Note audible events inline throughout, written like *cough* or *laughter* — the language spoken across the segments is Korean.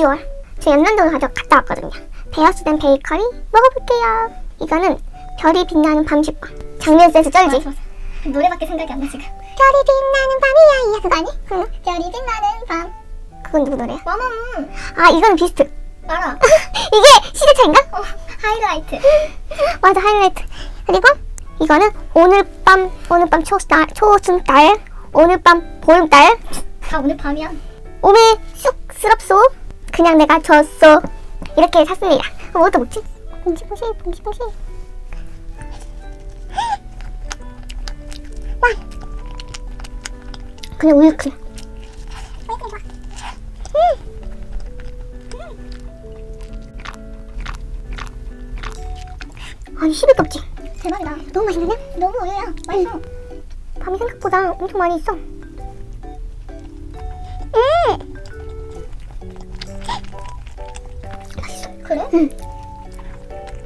10월 저 연남동 가서 갔다 왔거든요. 베어스된 베이커리 먹어볼게요. 이거는 별이 빛나는 밤 식빵. 장면에서 쩔지. 맞아, 맞아. 노래밖에 생각이 안 나 지금. 별이 빛나는 밤이야 이 그거 아니? 응. 별이 빛나는 밤. 그건 누구 노래야? 웜웜. 뭐. 아 이거는 비스트. 알아. *laughs* 이게 시대 차인가? 어, 하이라이트. *laughs* 맞아 하이라이트. 그리고 이거는 오늘 밤 오늘 밤 초스달 초순달 오늘 밤 보름달. 다 아, 오늘 밤이야. 오메 쑥스럽소. 그냥 내가 줬어 이렇게 샀습니다 어, 뭐또 먹지? 봉시봉시 봉시봉시 와 그냥 우유 그냥 아니 10일 껍질 대박이다. 너무 맛있는데? 너무 우유야. 맛있어. 밤이 생각보다 엄청 많이 있어. 음! 그래? 응.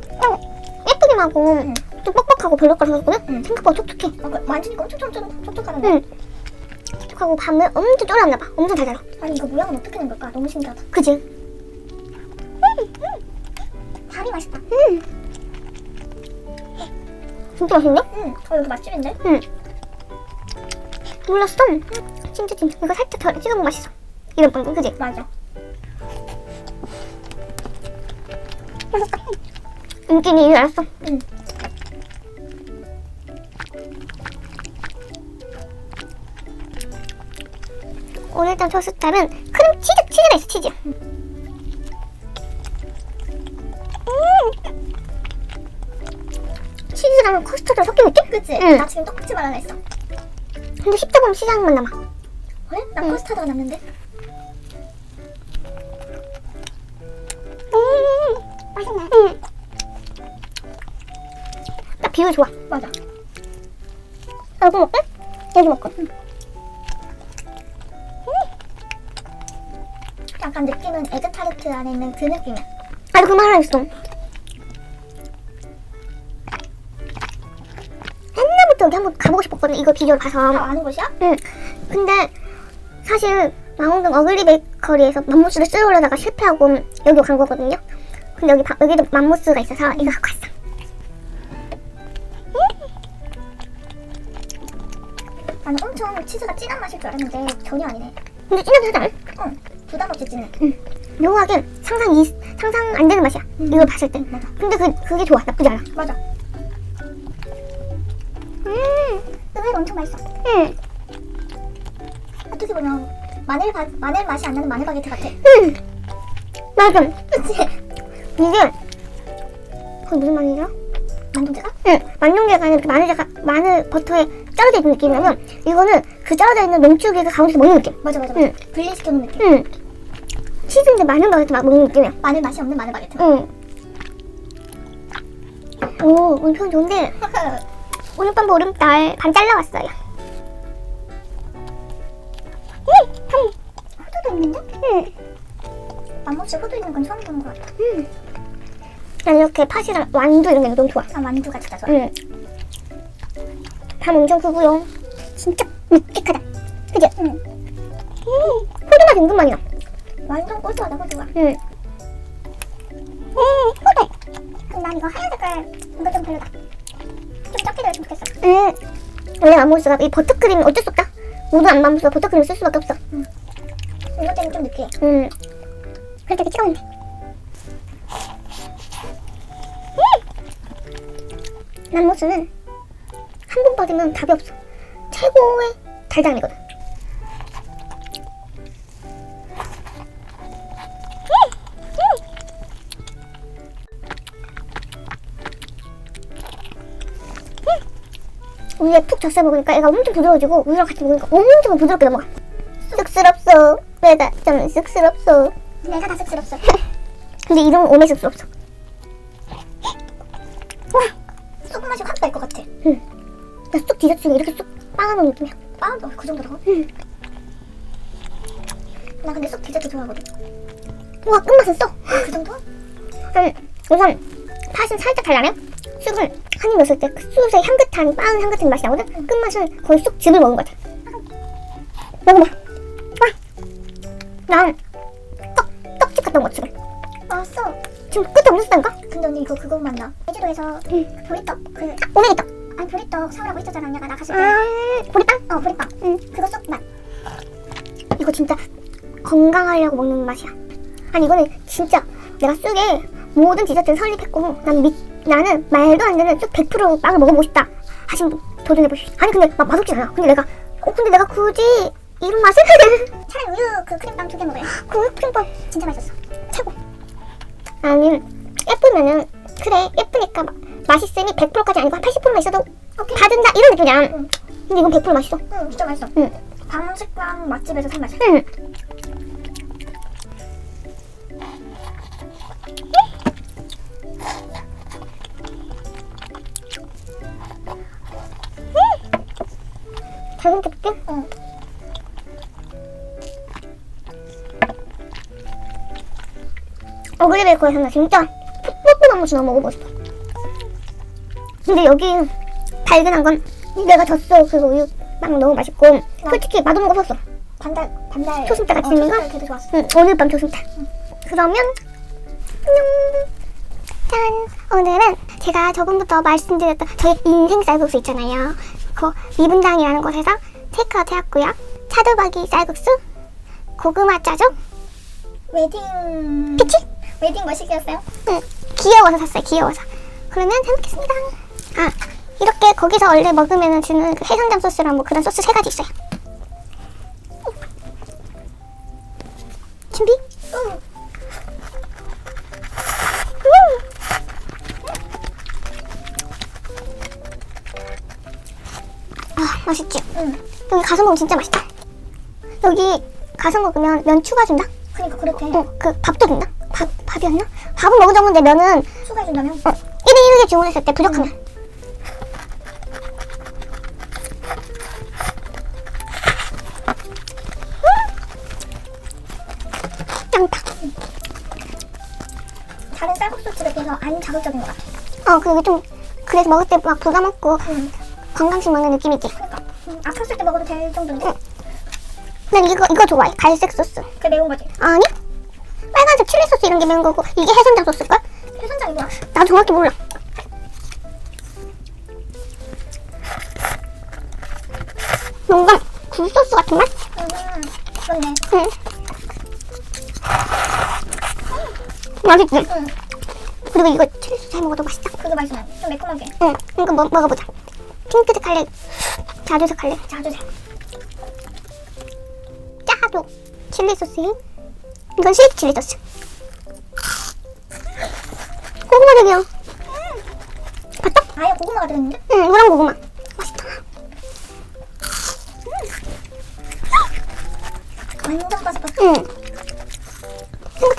그냥 예쁘긴 하고 좀 뻑뻑하고 별로 거라 생각했거든? 생각보다 촉촉해. 아, 그 만지니까 엄청 쫀쫀 쫀쫀하는데. 응. 촉촉하고 밤은 엄청 쫄았나 봐. 엄청 잘 달아. 아니 이거 모양은 어떻게 된 걸까? 너무 신기하다. 그지? 밤이 맛있다. 음. 진짜 맛있네? 응. 어 여기 맛집인데? 응. 몰랐어. 진짜 진짜. 이거 살짝 더 찍어보면 맛있어. 이런 빵, 그지? 맞아. 이줄 알았어. 응. 오늘장 초스달은 크림 치즈 치즈가 있어 치즈. 음. 치즈랑 커스터드 섞인 느낌? 그치? 응. 나 지금 떡볶이 말하려 했어. 근데 씹다 보면 치즈 향만 남아. 그래? 나 응. 커스터드가 났는데. 딱 비율 좋아. 맞아. 아, 이거 먹게? 여기 먹고. 응. 약간 느낌은 에그 타르트 안에 있는 그 느낌이야. 나도 그말 하나 있어. 옛날부터 여기 한번 가보고 싶었거든. 이거 비주얼 봐서. 다 아는 곳이야? 응. 근데 사실 망원동 어글리 베이커리에서 맘모스를 쓰려다가 실패하고 여기 간 거거든요. 근데 여기 바- 여기도 맘모스가 있어서 이거 갖고 왔어. 엄청 치즈가 진한 맛일 줄 알았는데 전혀 아니네. 근데 하지 않아? 응. 부담 없이 진해. 묘하게 상상 이 상상 안 되는 맛이야. 이거 봤을 때. 맞아. 근데 그 그게 좋아. 나쁘지 않아. 맞아. 음. 의외로 엄청 맛있어. 응. 어떻게 보면 마늘 바, 마늘 맛이 안 나는 마늘 바게트 같아. 응. 맞아. 그치? 이게 그게 무슨 말이죠? 만동제가? 응. 만능계가 이렇게 마늘가 마늘 버터에 쩔어져 있는 느낌이면 이거는 그 쩔어져 있는 농축액을 가운데서 먹는 느낌. 맞아 맞아. 응. 분리시켜 놓은 느낌. 응. 치즈인데 마늘 바게트 막 먹는 느낌이야. 마늘 맛이 없는 마늘 바게트. 응. 오, 오늘 표현 좋은데 *laughs* 오늘 밤 보름달 반 잘라왔어요. 응, 한, 호두도 있는데? 응, 맘모치 호두 있는 건 처음 보는 것 같아. 응. 난 이렇게 팥이랑 완두 이런 게 너무 좋아. 아 만두가 진짜 좋아. 응. 밤 엄청 크고요. 진짜 묵직하다. 그지? 응. 음, 포도맛 은근 많이 나. 완전 고소하다 호두가. 응. 음, 포도. 그럼 난 이거 하얀 색깔 이거 좀 별로다. 좀 적게 들었으면 좋겠어. 응. 원래 맘모스가 이 버터크림 어쩔 수 없다. 모두 안 맘모스가 버터크림 쓸 수밖에 없어. 이것 때문에 좀 느끼해. 응. 그럴 때 찍었는데. 맘모스는 한번 받으면 답이 없어. 최고의 달달함이거든. 우유에 푹 젖어 먹으니까 얘가 엄청 부드러워지고 우유랑 같이 먹으니까 엄청 부드럽게 넘어가. 쑥스럽소. 내가 좀 쑥스럽소. 내가 다 쑥스럽어. *laughs* 근데 이름은 오메 쑥스럽소. 디저트 중에 이렇게 쑥 빵하는 느낌이야. 빠운드 그 정도라고? 응. 나 근데 쑥 디저트 좋아하거든. 와 끝맛은 써. 그 정도? 음, 우선 팥은 살짝 달라요. 쑥은 한입 넣었을 때 그 쑥의 향긋한 빵 향긋한 맛이 나거든. 끝맛은 거의 쑥 즙을 먹은 것 같아. 먹어봐. 아, 난 떡, 떡집 갔던 것 같아. 지금. 맛있어. 지금 끝에 없었다니까? 근데 언니 이거 그거 맛나. 제주도에서 응. 보리떡 그 오메기 떡. 아니 보리떡 사오라고 했었잖아 언니가 나 갔을 때. 아, 보리빵? 어 보리빵. 응. 그거 쑥 맛. 이거 진짜 건강하려고 먹는 맛이야. 아니 이거는 진짜 내가 쑥에 모든 디저트를 설립했고 난 미, 나는 말도 안 되는 쑥 100% 빵을 먹어보고 싶다 하신 분 도전해 보십시오. 아니 근데 막 맛없지 않아. 근데 내가 어 근데 내가 굳이 이런 맛을 *laughs* 차라리 우유 그 크림빵 두 개 먹어요. 그 크림빵 진짜 맛있었어. 최고. 아니 예쁘면은 그래 예쁘니까 마- 맛있으니 100%까지 아니고 한 80%만 있어도 받은다 이런 느낌이야. 응. 근데 이건 100% 맛있어. 응 진짜 맛있어. 응. 방식빵 맛집에서 산 맛이야. 응. 잘 생겼게? 응. 어그리 베이커에서 나 진짜 풋풋한 무치 너무 먹어보고 싶어. 근데 여기 발견한 건 내가 졌어. 그래서 우유 빵 너무 맛있고 솔직히 맛없는 거 없었어. 반달 반달. 초승달 같이 어, 생긴 거? 초승달 좋았어. 응, 오늘 밤 조승달. 그러면 안녕. 짠. 오늘은 제가 저번부터 말씀드렸던 저희 인생 쌀국수 있잖아요. 그 미분당이라는 곳에서 테이크아웃 해왔고요. 차돌박이 쌀국수, 고구마 짜족, 웨딩. 피치. 웨딩 머시기였어요? 응, 귀여워서 샀어요. 귀여워서. 그러면 잘 먹겠습니다. 아, 이렇게 거기서 원래 먹으면 주는 그 해상장 소스랑 뭐 그런 소스 세 가지 있어요. 준비? 응. 아, 맛있지? 응. 여기 가서 먹으면 진짜 맛있다. 여기 가서 먹으면 면 추가 준다? 그러니까 그렇대. 어, 그 밥도 준다? 밥, 밥이었나? 밥은 먹은 적은데 면은 추가해 준다면? 어, 1인 1개 주문했을 때 부족하면. 짱다. 다른 쌀국수 집에 비해서 안 자극적인 것 같아. 어, 그리고 좀, 그래서 먹을 때 막 부담 없고 응. 건강식 먹는 느낌이지. 그러니까 음, 아팠을 때 먹어도 될 정도인데. 응. 난 이거, 이거 좋아해. 갈색 소스. 그게 매운 거지. 아니? 빨간색 칠리 소스 이런 게 매운 거고, 이게 해산장 소스일걸? 해선장이 뭐야? 나 정확히 몰라. 뭔가 굴소스 같은 맛? 음, 그렇네. 응. 맛있지? 응. 그리고 이거 칠리 소스 해 먹어도 맛있다. 그게 맛있어. 좀 매콤하게. 응. 이거 뭐, 먹어보자. 핑크색 할래? 자주색 할래? 자주색. 짜도 칠리 소스. 이건 스위트 칠리 소스. 고구마색이야. 봤다? 아예 고구마가 들었는데? 응, 노란 고구마. 맛있다. 완전 바삭바삭. 응.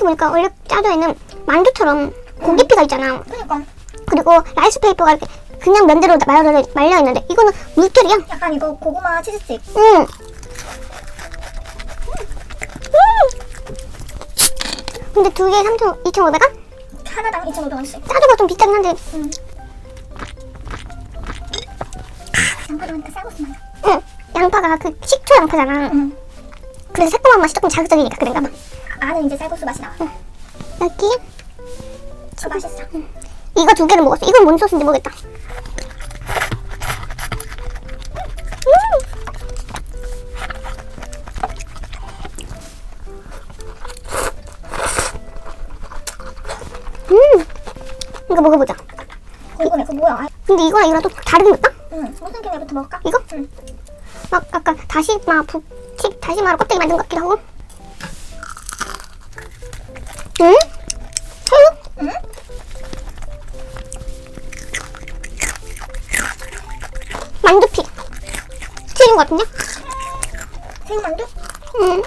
생각해보니까 원래 짜조에는 만두처럼 고기피가 있잖아. 그러니까 그리고 라이스 페이퍼가 이렇게 그냥 면대로 말려, 말려 있는데 이거는 물결이야. 약간 이거 고구마 치즈스틱. 응. 음. 근데 두 개에 3 2,500원? 하나당 2,500원씩. 짜조가 좀 비싸긴 한데, 응. 양파 들어가니까 쌀국수 맛나. 응. 양파가 그 식초 양파잖아. 응. 그래서 새콤한 맛이 조금 자극적이니까 그런가 봐. 안에 이제 쌀국수 맛이 나와. 여기 진짜 맛있어. 이거 두 개를 먹었어. 이건 뭔 소스인지 모르겠다. 음. 음. 이거 먹어보자. 궁금해. 그거 뭐야? 아, 근데 이거랑 이거랑 또 다르게 느까? 응. 무슨 계열부터 먹을까? 이거? 응. 막 아까 다시마 북치 다시마로 껍데기 만든 것 같기도 하고. 것 같은데? 새우만두? 응.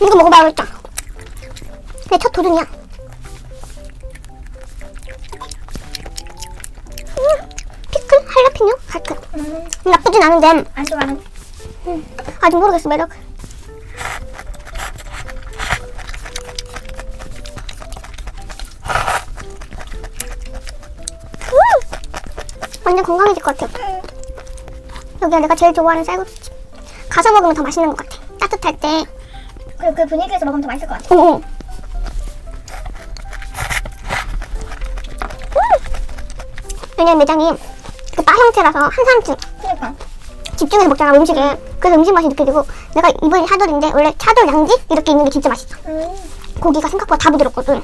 이거 먹어봐야 겠다 내 첫 도전이야. 음, 피클? 할라피뇨? 갈크. 음. 나쁘진 않은데 안 좋아하는. 아직 모르겠어 매력. 음! 완전 건강해질 것 같아. 여기가 내가 제일 좋아하는 쌀국수집. 가서 먹으면 더 맛있는 것 같아. 따뜻할 때. 그리고 그 분위기에서 먹으면 더 맛있을 것 같아. 오. 왜냐면 매장이 그 바 형태라서 한 사람쯤 그러니까. 집중해서 먹잖아 음식에 그래서 음식 맛이 느껴지고 내가 이번에 차돌인데 원래 차돌 양지 이렇게 있는 게 진짜 맛있어 음. 고기가 생각보다 다 부드럽거든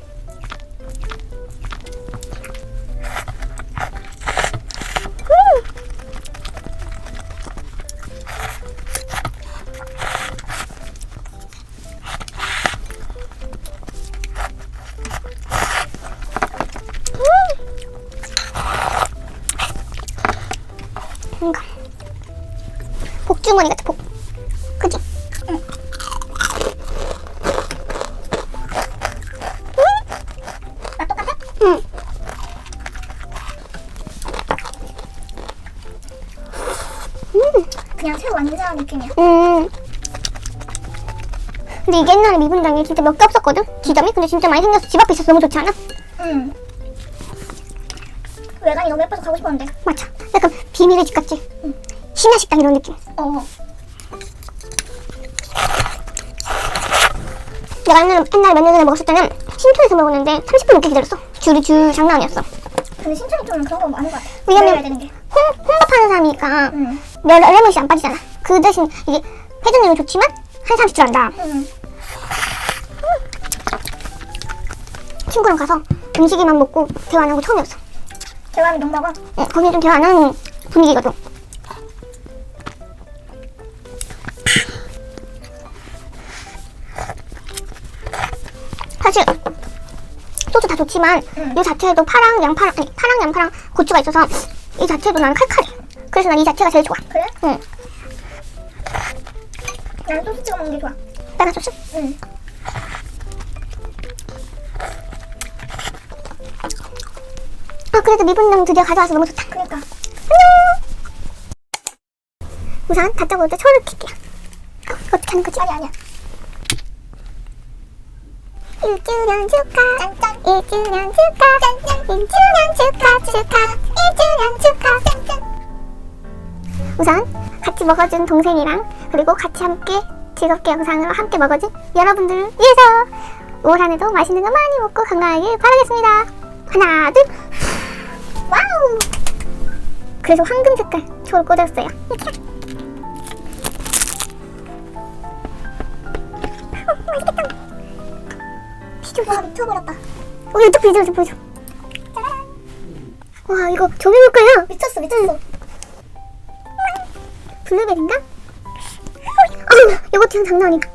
이게 옛날에 미분당에 진짜 몇 개 없었거든? 지점이? 근데 진짜 많이 생겼어. 집 앞에 있어서 너무 좋지 않아? 응. 외관이 너무 예뻐서 가고 싶었는데. 맞아. 약간 비밀의 집 같지? 신화식당 이런 느낌. 어. 내가 옛날에, 옛날에 몇 년 전에 먹었을 때는 신촌에서 먹었는데 30분 넘게 기다렸어. 줄이 줄 장난 아니었어. 근데 신촌이 좀 그런 거 많은 것 같아. 왜냐면- 기다려야 되는 게. 홍, 홍밥하는 사람이니까 응. 열, 레몬이 안 빠지잖아. 그 대신 이게 회전율은 좋지만 한 사람씩 들어간다. 응. 친구랑 가서 음식이만 먹고 대화 안 한 거 처음이었어. 대화하면 욕 먹어. 응, 거기 좀 대화 안 하는 분위기거든. 사실 소주 다 좋지만 응. 이 자체에도 파랑 양파랑 아니 파랑 양파랑 고추가 있어서 이 자체도 나는 칼칼해. 그래서 난 이 자체가 제일 좋아. 그래? 응. 난 소스 찍어 먹는 게 좋아. 빨간 소스? 응. 그래도 미분당 드디어 가져와서 너무 좋다. 그러니까. 우선 다짜고 때 초를 킬게요. 어, 어떻게 하는 거지? 아니 아니야. 1주년 축하 짠짠. 1주년 축하 짠짠 1주년 축하 축하 1주년 축하 짠짠 우선 같이 먹어준 동생이랑 그리고 같이 함께 즐겁게 영상으로 함께 먹어준 여러분들을 위해서 올 한해도 맛있는 거 많이 먹고 건강하길 바라겠습니다 하나 둘 그래서 황금 색깔 초를 꽂았어요 비주얼 와 미쳐버렸다. 어, 이쪽 비주얼 좀 보여줘. 와, 이거 조개물 거야. 미쳤어 미쳤어. 블루베리인가? 어, 이거 지금 장난 아니다.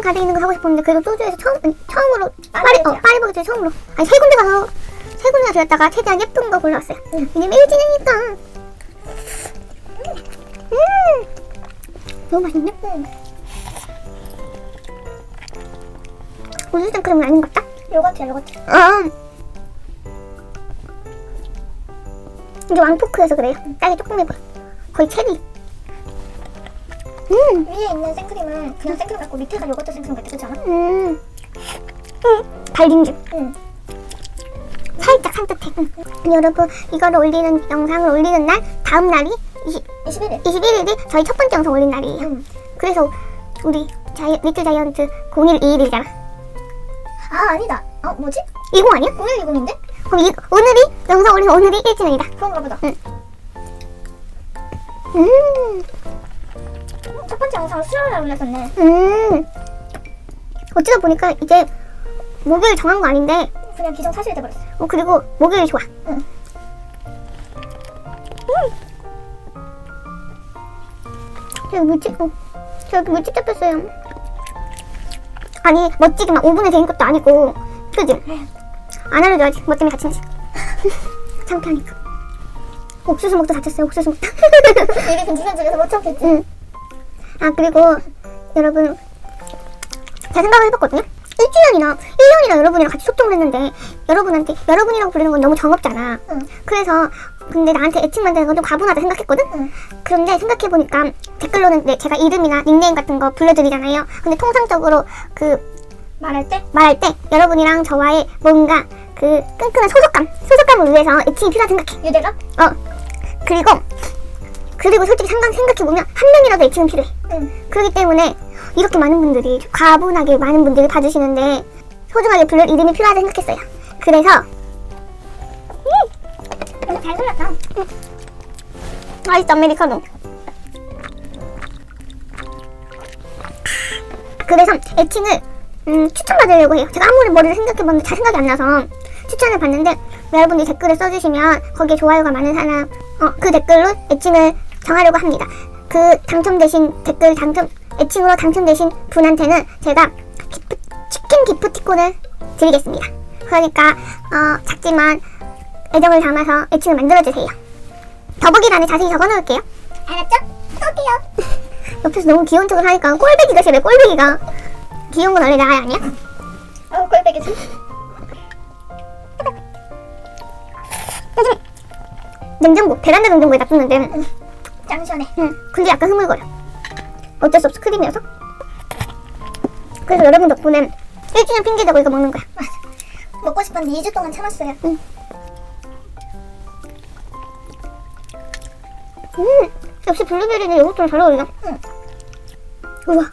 엄청 가득 있는 거 사고 싶었는데 그래도 소주에서 처음, 아니, 처음으로 파리. 어, 파리바게트 처음으로. 아니, 세 군데 가서 세 군데가 들었다가 최대한 예쁜 거 골라왔어요. 왜냐면 일진이니까. 음, 너무 맛있네. 응. 우유 생크림은 아닌 것 같다. 요거트야 요거트. 아. 이게 왕포크여서 그래요. 딸기 조금 해봐. 거의 체리. 음, 위에 있는 생크림은 그냥 생크림 같고 밑에가 요거트 생크림 같아 그렇지 않아? 음, 음, 달린지. 응. 살짝 산뜻해. 음. 여러분, 이거를 올리는 영상을 올리는 날, 다음 날이 20, 21일. 21일이 저희 첫 번째 영상 올린 날이에요. 응. 그래서 우리 자이, 리틀 자이언트 012일이잖아. 아 아니다. 어 뭐지? 이거 아니야? 0120인데? 그럼 이, 오늘이 영상 올린 오늘이 일진이다. 그런가 보다. 음. 첫 번째 영상을 수요일에 올렸었네. 음. 어쩌다 보니까 이제 목요일 정한 거 아닌데, 그냥 기존 사실이 돼버렸어. 어, 그리고 목요일 좋아. 응. 저기 물집, 어, 저기 물집 잡혔어요. 아니, 멋지게 막 5분에 되는 것도 아니고, 그지? 안 알려줘야지. 뭐 때문에 다친지. 창피하니까. 옥수수 먹다 다쳤어요, 옥수수 먹다. 이게 김치전 집에서 못 참겠지. 응. 아, 그리고 여러분, 제가 생각을 해봤거든요. 1주년이나 1년이나 여러분이랑 같이 소통을 했는데 여러분한테 여러분이라고 부르는 건 너무 정없잖아. 응. 그래서 근데 나한테 애칭 만드는 건 좀 과분하다 생각했거든? 응. 그런데 생각해 보니까 댓글로는 네, 제가 이름이나 닉네임 같은 거 불러드리잖아요. 근데 통상적으로 그 말할 때 말할 때 여러분이랑 저와의 뭔가 그 끈끈한 소속감, 소속감을 위해서 애칭이 필요하다 생각해. 유대감? 어. 그리고 그리고 솔직히 생각 생각해보면 한 명이라도 애칭은 필요해. 응. 그렇기 때문에 이렇게 많은 분들이 과분하게 많은 분들이 봐주시는데 소중하게 부를 이름이 필요하다 생각했어요. 그래서 근데 잘 골랐다. 아이스 아메리카노. 그래서 애칭을 음, 추천받으려고 해요. 제가 아무리 머리를 생각해봤는데 잘 생각이 안 나서 추천을 받는데 여러분들이 댓글을 써주시면 거기에 좋아요가 많은 사람 어, 그 댓글로 애칭을 정하려고 합니다. 그 당첨되신 댓글 당첨 애칭으로 당첨되신 분한테는 제가 기프, 치킨 기프티콘을 드리겠습니다. 그러니까 어, 작지만 애정을 담아서 애칭을 만들어주세요. 더보기란에 자세히 적어놓을게요. 알았죠? 쏠게요. *laughs* 옆에서 너무 귀여운 척을 하니까 꼴배기가 싫어 꼴배기가 귀여운 건 원래 나야 아니야? 어, 꼴배기지. 냉장고 베란다 냉장고에 놔뒀는데 짱 시원해. 응, 근데 약간 흐물거려. 어쩔 수 없어. 크림이어서. 그래서 여러분 덕분에 1주년 핑계 대고 이거 먹는 거야. 맞아. 먹고 싶었는데 2주 동안 참았어요. 음, 역시 블루베리는 요거트랑 잘 어울려 응. 우와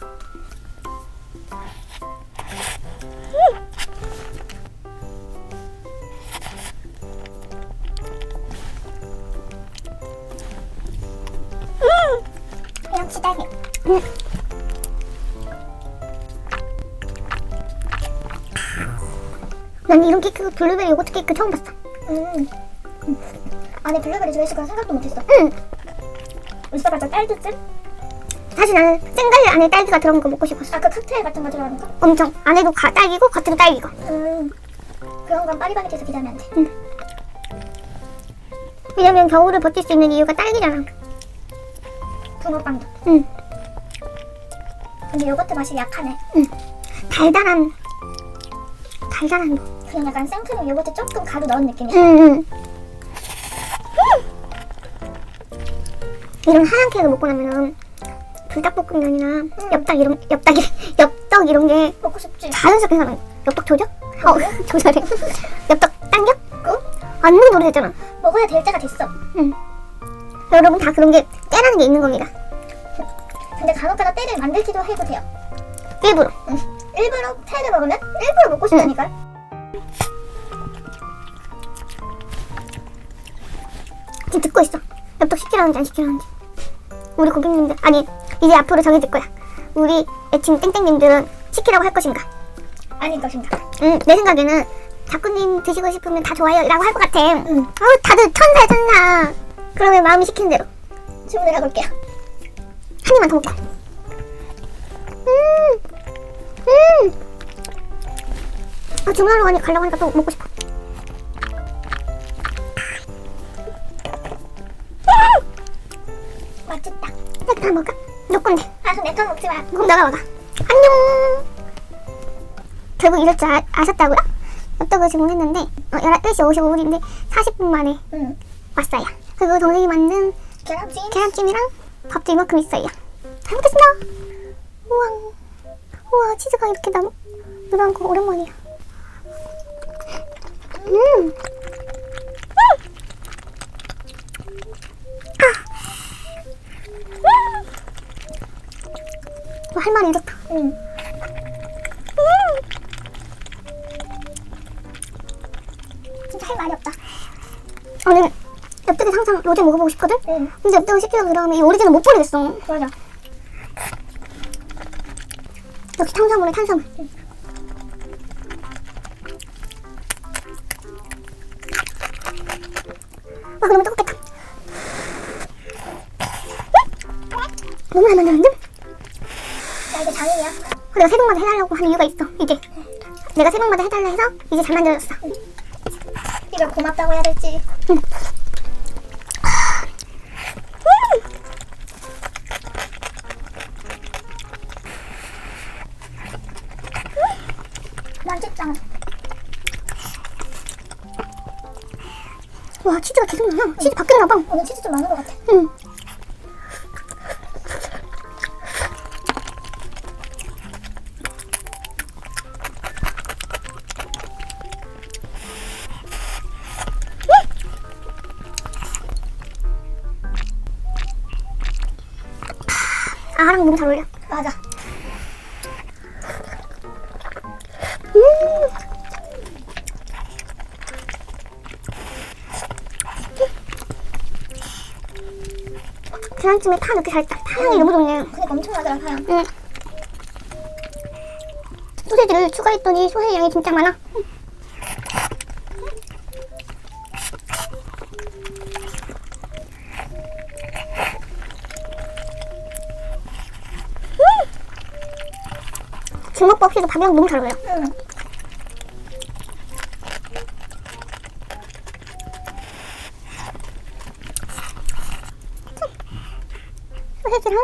난 이런 케이크 블루베리 요거트 케이크 처음 봤어 음. 안에 블루베리 들어있을 거라 생각도 못했어. 응 울싸가자 딸기잼? 사실 나는 생과일 안에 딸기가 들어간 거 먹고 싶었어 아, 그 칵테일 같은 거 들어가는 거? 엄청 안에도 가, 딸기고 겉에도 딸기고 음. 그런 건 파리바게트에서 기대하면 안 돼. 왜냐면 겨울을 버틸 수 있는 이유가 딸기잖아 붕어빵도. 응 근데 요거트 맛이 약하네. 달달한 달달한 거 그냥 약간 생크림 요거트 조금 가루 넣은 느낌이야. 응 응 이런 하얀 케이크 먹고 나면은 불닭볶음면이나 엽떡 이런 엽떡이 *laughs* 엽떡 이런 게 먹고 싶지? 자연스럽게 생각나 엽떡 조져? 어 *laughs* 조절해 *laughs* 엽떡 당겨? 그? 안 먹는 노래 됐잖아 먹어야 될 때가 됐어. 응 여러분 다 그런 게 때라는 게 있는 겁니다 근데 간혹가다 때를 만들기도 해도 돼요. 일부러 응. 일부러 태를 먹으면 일부러 먹고 싶다니까. 지금 듣고 있어. 엽떡 시키라는지 안 시키라는지. 우리 고객님들 아니 이제 앞으로 정해질 거야. 우리 애칭 땡땡님들은 시키라고 할 것인가? 아닐 것인가. 응, 내 생각에는 작구님 드시고 싶으면 다 좋아요라고 할 것 같아. 응. 아우 다들 천사야 천사. 그러면 마음이 시키는 대로 주문을 해볼게요. 한 입만 더 먹자. 음, 음. 아 주문하러 가니 가려고 하니까 또 먹고 싶어. 맛있다. 이렇게 다 먹을까? 너 건데. 아, 그럼 내거 먹지 마. 그럼 나가 나가. 안녕. 결국 이럴 줄 아, 아셨다고요? 엽떡을 주문했는데 어, 11시 55분인데 40분 만에 응. 왔어요. 그리고 동생이 만든 계란찜. 계란찜이랑 밥도 이만큼 있어요. 잘 먹겠습니다. 우와, 우와 치즈가 이렇게 나 늘어난 거 오랜만이야. 음. 음. 아. 음. 할 말이 이렇다. 응. 진짜 할 말이 없다. 나는 엽떡이 항상 로제 먹어보고 싶거든? 응. 근데 엽떡을 시키려고 그러면 이 오리지널 못 버리겠어. 맞아. 역시 탄수화물에 탄수화물. 아, 너무 뜨겁겠다. 너무 잘 만드는데? 나 이제 장인이야. 내가 새벽마다 해달라고 한 이유가 있어, 이제. 내가 새벽마다 해달라 해서 이제 잘 만들어졌어. 이걸 고맙다고 해야 될지. 아랑 너무 잘 어울려. 맞아. 계란찜에 파 넣기 살짝 파 향이 너무 좋네. 그니까 엄청 나더라 파양. 응. 소세지를 추가했더니 소세지 양이 진짜 많아. 중국밥 없이도 밥이랑 너무 잘 어울려. 응. 소세지랑?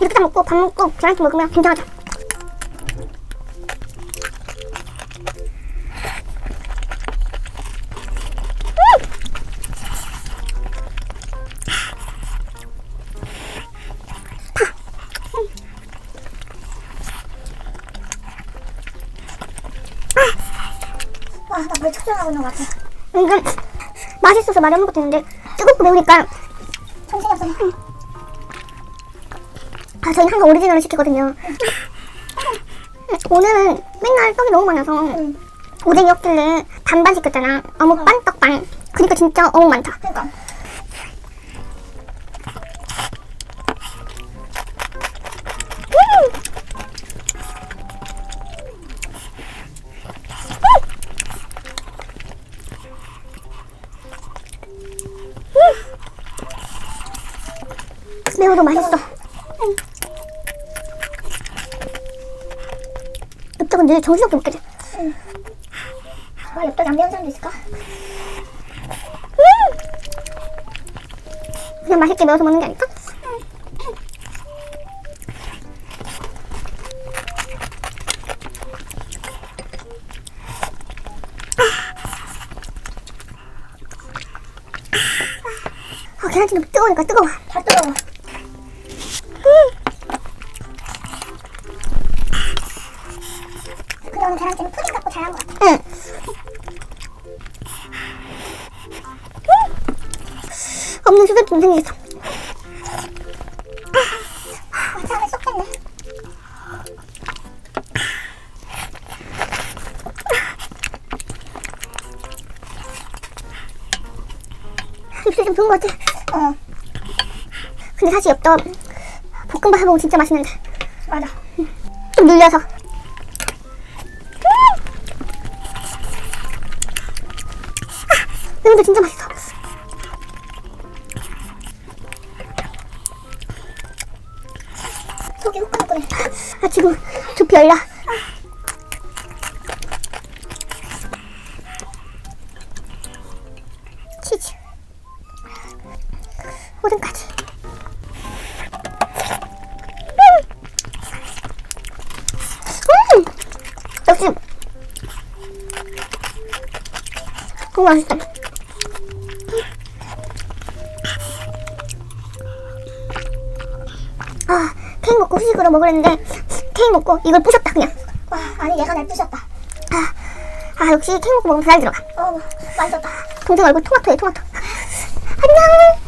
이렇게 다 먹고 밥 먹고 계란찜 먹으면 굉장하죠. 나물 초조하고 있는 것 같아. 이건 맛있어서 말이 아무것도 있는데 뜨겁고 매우니까 정신이 없어. 아 저희는 항상 오리지널을 시키거든요. 오늘은 맨날 떡이 너무 많아서 응. 오뎅이 없길래 반반 시켰잖아. 어묵 반, 떡 반. 그러니까 진짜 어묵 많다. 그니까. 늘 정신없게 돼. 와, 엽떡이 안 매운 사람도 있을까? 그냥 맛있게 매워서 먹는 게 아닐까? 아, 계란찜 너무 뜨거우니까 뜨거워. 입술 좀 부은 것 같아. 어, 근데 사실 엽떡 볶음밥 해먹으면 진짜 맛있는데 맞아. 좀 눌려서. 매운데 진짜 맛있어. 속이 후끈후끈해. 아 지금 두피 열려. 너무 맛있다. 아 케이크 먹고 후식으로 먹으랬는데 케이크 먹고 이걸 부셨다 그냥. 와, 아니 얘가 날 부셨다. 아, 아 역시 케이크 먹고 먹으면 잘 들어가. 어, 맛있었다. 동생 얼굴 토마토에 토마토. 안녕.